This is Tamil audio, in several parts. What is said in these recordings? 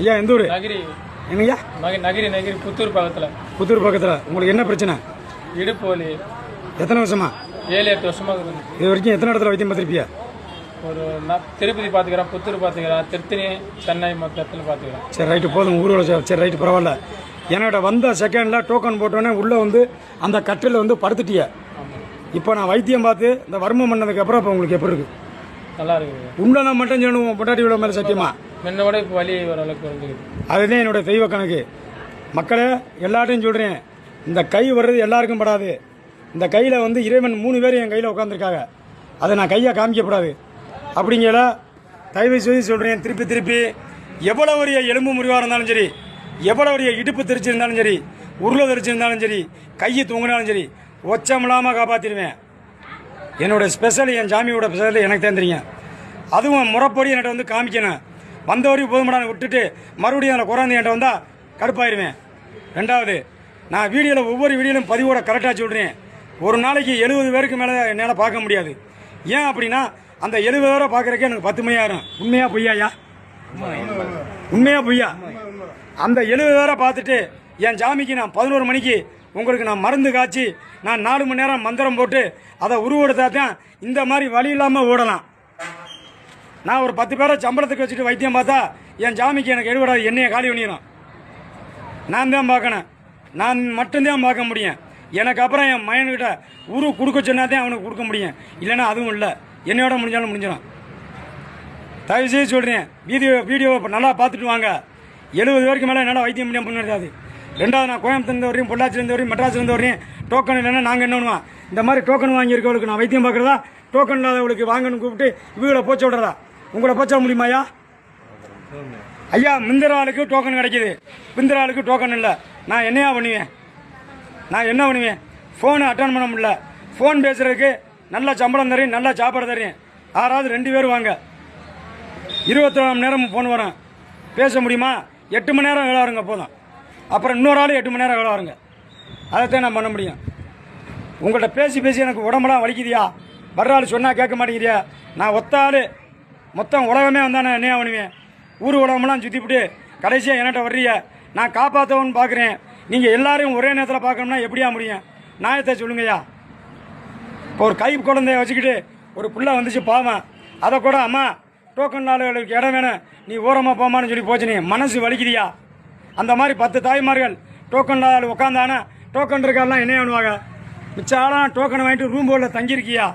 ஐயா எந்த ஊர்? நகிரி. நகி நகிரி நகிரி புத்தூர் பக்கத்தில். புத்தூர் பக்கத்தில். உங்களுக்கு என்ன பிரச்சனை? இடுப்பு வலி. எத்தனை வருஷமா? ஏழு எட்டு வருஷமாக இருக்குது. இது வரைக்கும் எத்தனை இடத்துல வைத்தியம் பார்த்துருப்பியா? ஒரு நான் திருப்பதி பார்த்துக்கிறேன் புத்தூர் பார்த்துக்கிறேன் திருத்தணி சென்னை மொத்த இடத்துல பார்த்துக்கிறேன். சரி ரைட்டு போதும். ஊரோட சரி, ரைட்டு பரவாயில்ல. என்னோட வந்த செகண்டில் டோக்கன் போட்டோன்னே உள்ளே வந்து அந்த கட்டில் வந்து படுத்துட்டிய. இப்போ நான் வைத்தியம் பார்த்து இந்த வர்மம் பண்ணதுக்கப்புறம் இப்போ உங்களுக்கு எப்படி இருக்கு? நல்லா இருக்குது. உண்மை நான் மட்டும் சொல்லணும் பொட்டாட்டி விட மேலே முன்ன விட இப்போ வலி ஓரளவுக்கு குறைஞ்சிக்குது அதுதான் என்னோட தெய்வ கணக்கு. மக்களே எல்லார்ட்டையும் சொல்கிறேன் இந்த கை வர்றது எல்லாருக்கும் படாது. இந்த கையில் வந்து இறைவன் மூணு பேர் என் கையில் உட்காந்துருக்காங்க அதை நான் கையை காமிக்கப்படாது. அப்படிங்கிற தயவு செய்து சொல்கிறேன் திருப்பி திருப்பி. எவ்வளோ பெரிய எலும்பு முறிவாக இருந்தாலும் சரி எவ்வளோ பெரிய இடுப்பு தெரிச்சிருந்தாலும் சரி உருளை தெரிச்சிருந்தாலும் சரி கையை தூங்கினாலும் சரி ஒச்சமில்லாமல் காப்பாற்றிடுவேன் என்னோடய ஸ்பெஷல் என் ஜாமியோட ஸ்பெஷல் எனக்கு தெரிஞ்சிருங்க அதுவும் முறைப்படி என்கிட்ட வந்து காமிக்கணும். வந்த வரையும் போதுமடான்னு விட்டுட்டு மறுபடியும் அதில் குறைந்து என்கிட்ட வந்தால் கடுப்பாயிருவேன் ரெண்டாவது நான் வீடியோவில் ஒவ்வொரு வீடியோலையும் பதிவோட கரெக்டாக சொல்கிறேன் ஒரு நாளைக்கு எழுபது பேருக்கு மேலே என்னால் பார்க்க முடியாது. ஏன் அப்படின்னா அந்த எழுபது பேரை பார்க்குறக்கே எனக்கு பத்து மணி உண்மையாக பொய்யாயா உண்மையாக பொய்யா? அந்த எழுபது பேரை பார்த்துட்டு என் சாமிக்கு நான் பதினோரு மணிக்கு உங்களுக்கு நான் மருந்து காய்ச்சி நான் நாலு மணி நேரம் மந்திரம் போட்டு அதை உருவெடுத்தா தான் இந்த மாதிரி வழி இல்லாமல் ஓடலாம். நான் ஒரு பத்து பேரை சம்பளத்துக்கு வச்சுட்டு வைத்தியம் பார்த்தா என் சாமிக்கு எனக்கு எடுபடாது என்னைய காலி பண்ணிடும் நான் தான் பார்க்கணும். நான் மட்டும்தான் பார்க்க முடியும். எனக்கு அப்புறம் என் மயன்கிட்ட உரு கொடுக்க சொன்னா தான் அவனுக்கு கொடுக்க முடியும். இல்லைன்னா அதுவும் இல்லை. என்னையோட முடிஞ்சாலும் முடிஞ்சிடும். தயவு செய்து சொல்கிறேன் வீடியோ வீடியோ இப்போ நல்லா பார்த்துட்டு வாங்க. எழுபது பேருக்கு மேலே என்னால் வைத்தியம் முடியும் பண்ணிடாது ரெண்டாவது நான் கோயம்புத்தூர்லேருந்து வரையும் பொள்ளாச்சிலேருந்து வரையும் மெட்ராஸ்லேருந்து வரையும் டோக்கன் இல்லைன்னா நாங்கள் என்ன பண்ணுவோம் இந்த மாதிரி டோக்கன் வாங்கியிருக்கவளுக்கு நான் வைத்தியம் பார்க்குறதா? டோக்கன் இல்லாதவளுக்கு வாங்கன்னு கூப்பிட்டு இவங்களை போச்சு விடுறதா? உங்களை போச்ச முடியுமாயா ஐயா மிந்திராளுக்கு டோக்கன் கிடைக்கிது. மிந்திராளுக்கு டோக்கன் இல்லை. நான் என்னையா பண்ணுவேன்? நான் என்ன பண்ணுவேன்? ஃபோனை அட்டன் பண்ண முடியல. ஃபோன் பேசுறதுக்கு நல்ல சம்பளம் தரேன் நல்ல சாப்பாடு தரேன். யாராவது ரெண்டு பேர் வாங்க. இருபத்தோரு மணி நேரம் ஃபோன் வரேன் பேச முடியுமா? எட்டு மணி நேரம் விளாடுங்க போதும். அப்புறம் இன்னொரு ஆள் எட்டு மணி நேரம் விளாடுங்க அதைத்தான் நான் பண்ண முடியும். உங்கள்கிட்ட பேசி பேசி எனக்கு உடம்பெல்லாம் வலிக்குதியா வர்ற ஆள் சொன்னால் கேட்க மாட்டேங்கிறியா? நான் ஒத்த ஆள். மொத்தம் உலகமே வந்தானே என்ன பண்ணுவேன் ஊர் உலகமெல்லாம் சுற்றிவிட்டு கடைசியாக என்கிட்ட வர்றிய நான் காப்பாற்றவன்னு பார்க்குறேன் நீங்கள் எல்லாரையும் ஒரே நேரத்தில் பார்க்கணும்னா எப்படியா முடியும்? நியாயத்தை சொல்லுங்கய்யா. இப்போ ஒரு கை குழந்தைய வச்சுக்கிட்டு ஒரு புள்ள வந்துச்சு பாவம். அதை கூட அம்மா டோக்கன் நாளுகளுக்கு இடம் வேணும். நீ ஓரமாக போமான்னு சொல்லி போச்சு நீ. மனசு வலிக்குதியா அந்த மாதிரி பத்து தாய்மார்கள் டோக்கன் நாள் உட்காந்தானா டோக்கன் இருக்காலாம் என்ன பண்ணுவாங்க? மிச்ச ஆளாம் டோக்கனை வாங்கிட்டு ரூம் போர்டில் தங்கியிருக்கியா?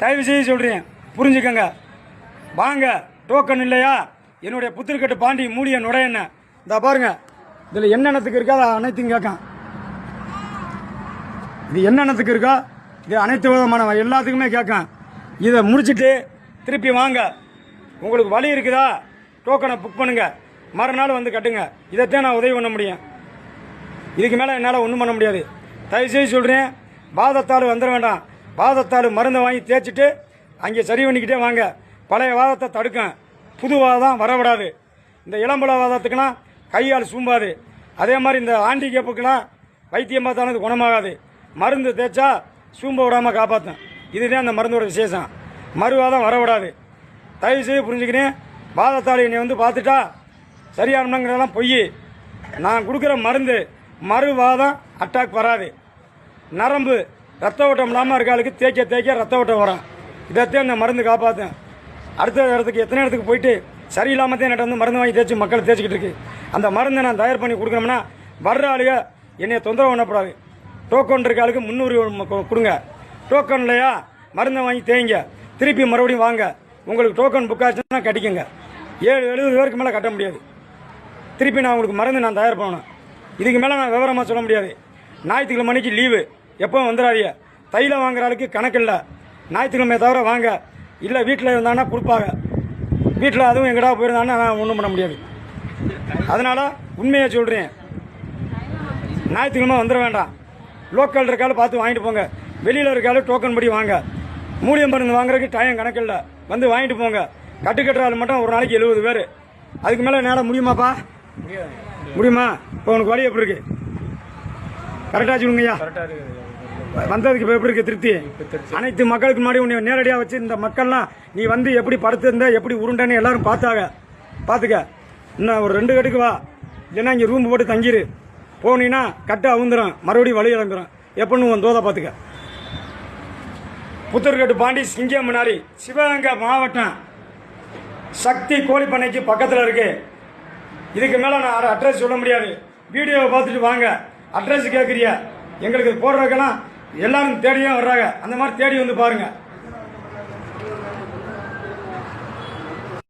தயவு செய்து சொல்கிறேன் புரிஞ்சுக்கங்க. வாங்க. டோக்கன் இல்லையா? என்னுடைய புத்திரக்கட்டு பாண்டி மூடிய நுடைய என்ன? இந்த பாருங்க. இதில் என்னென்னத்துக்கு இருக்கா அதை அனைத்தையும் கேட்கான். இது என்னென்னத்துக்கு இருக்கோ இது அனைத்து விதமான எல்லாத்துக்குமே கேட்கும் இதை முடிச்சுட்டு திருப்பி வாங்க. உங்களுக்கு வழி இருக்குதா? டோக்கனை புக் பண்ணுங்க. மறுநாள் வந்து கட்டுங்க. இதைத்தான் நான் உதவி பண்ண முடியும். இதுக்கு மேலே என்னால் ஒன்றும் பண்ண முடியாது. தயவுசெய்து சொல்கிறேன் பாதத்தாள் வந்துட வேண்டாம். பாதத்தாள் மருந்தை வாங்கி தேய்ச்சிட்டு அங்கே சரி பண்ணிக்கிட்டே வாங்க. பழைய வாதத்தை தடுக்கும் புது வாதம் வரவிடாது. இந்த இளம்பல வாதத்துக்குலாம் கையால் சூம்பாது. அதே மாதிரி இந்த ஆண்டிகேப்புக்கெல்லாம் வைத்தியம் பார்த்தாலும் இது குணமாகாது. மருந்து தேய்ச்சா சூம்ப விடாமல் காப்பாற்றும் இதுதான் அந்த மருந்தோட விசேஷம். மறுவாதம் வரவிடாது. தயவு செய்து புரிஞ்சுக்கிறேன் வாதத்தால் என்னை வந்து பார்த்துட்டா சரியானங்கிறதெல்லாம் பொய். நான் கொடுக்குற மருந்து மறுவாதம் அட்டாக் வராது. நரம்பு ரத்த ஓட்டம் இல்லாமல் இருக்காளுக்கு தேய்க்க தேய்க்க ரத்த ஓட்டம் வரும். இதைத்தான் இந்த மருந்து காப்பாற்றும் அடுத்த இடத்துக்கு எத்தனை இடத்துக்கு போயிட்டு சரியில்லாமல் தான் என்கிட்ட வந்து மருந்து வாங்கி தேய்ச்சி மக்கள் தேய்ச்சிக்கிட்டு இருக்கு. அந்த மருந்தை நான் தயார் பண்ணி கொடுக்குறோம்னா வர்ற ஆளுக என்னை தொந்தரவு பண்ணக்கூடாது டோக்கன் இருக்க ஆளுக்கு முந்நூறு கொடுங்க. டோக்கன் இல்லையா? மருந்தை வாங்கி தேய்ங்க. திருப்பி மறுபடியும் வாங்க. உங்களுக்கு டோக்கன் புக் ஆச்சுன்னா கட்டிக்கோங்க. ஏழு எழுபது பேருக்கு மேலே கட்ட முடியாது. திருப்பி நான் உங்களுக்கு மருந்து நான் தயார் பண்ணணும். இதுக்கு மேலே நான் விவரமாக சொல்ல முடியாது. ஞாயிற்றுக்கிழமை மணிக்கு லீவு எப்போ வந்துடாதீங்க. தைலம் வாங்குற ஆளுக்கு கணக்கு இல்லை. ஞாயிற்றுக்கிழமை தவிர வாங்க. இல்லை வீட்டில் இருந்தானா கொடுப்பாங்க. வீட்டில் அதுவும் எங்கடா போயிருந்தானா நான் ஒன்றும் பண்ண முடியாது. அதனால் உண்மையை சொல்கிறேன் ஞாயிற்றுக்கிழமை வந்துட வேண்டாம். லோக்கல் இருக்காலும் பார்த்து வாங்கிட்டு போங்க. வெளியில் இருக்காலும் டோக்கன் படி வாங்க. மூலியம் மருந்து வாங்குறதுக்கு டைம் கணக்கு இல்லை. வந்து வாங்கிட்டு போங்க. கட்டு கட்டுற ஆள் மட்டும் ஒரு நாளைக்கு எழுபது பேர். அதுக்கு மேலே நேரம் முடியுமாப்பா? முடியுமா? இப்போ உனக்கு வழி எப்படி இருக்கு? கரெக்டாக சொல்லுங்கய்யா கரெக்டாக இருக்குது வந்ததுக்கு இப்போ எப்படி இருக்கு திருப்தி. அனைத்து மக்களுக்கு முன்னாடி உன்னை நேரடியாக வச்சு இந்த மக்கள்லாம் நீ வந்து எப்படி படுத்திருந்த எப்படி உருண்டன்னு எல்லாரும் பார்த்தாங்க பார்த்துக்க. இன்னும் ஒரு ரெண்டு கட்டுக்கு வா. இல்லைன்னா இங்கே ரூம் போட்டு தங்கிரு. போனீங்கன்னா கட்டு அவுந்துடும் மறுபடியும் வழி இழந்துடும் எப்படின்னு உன் தோதை பார்த்துக்க. புத்தூர்கட்டு பாண்டி சிங்கம் முன்னாடி சிவகங்கை மாவட்டம் சக்தி கோழிப்பண்ணைக்கு பக்கத்தில் இருக்கு. இதுக்கு மேலே நான் அட்ரஸ் சொல்ல முடியாது. வீடியோவை பார்த்துட்டு வாங்க. அட்ரஸ் கேட்குறியா எங்களுக்கு போடுறதுக்கெல்லாம் எல்லாரும் தேடியே வர்றாங்க. அந்த மாதிரி தேடி வந்து பாருங்கள்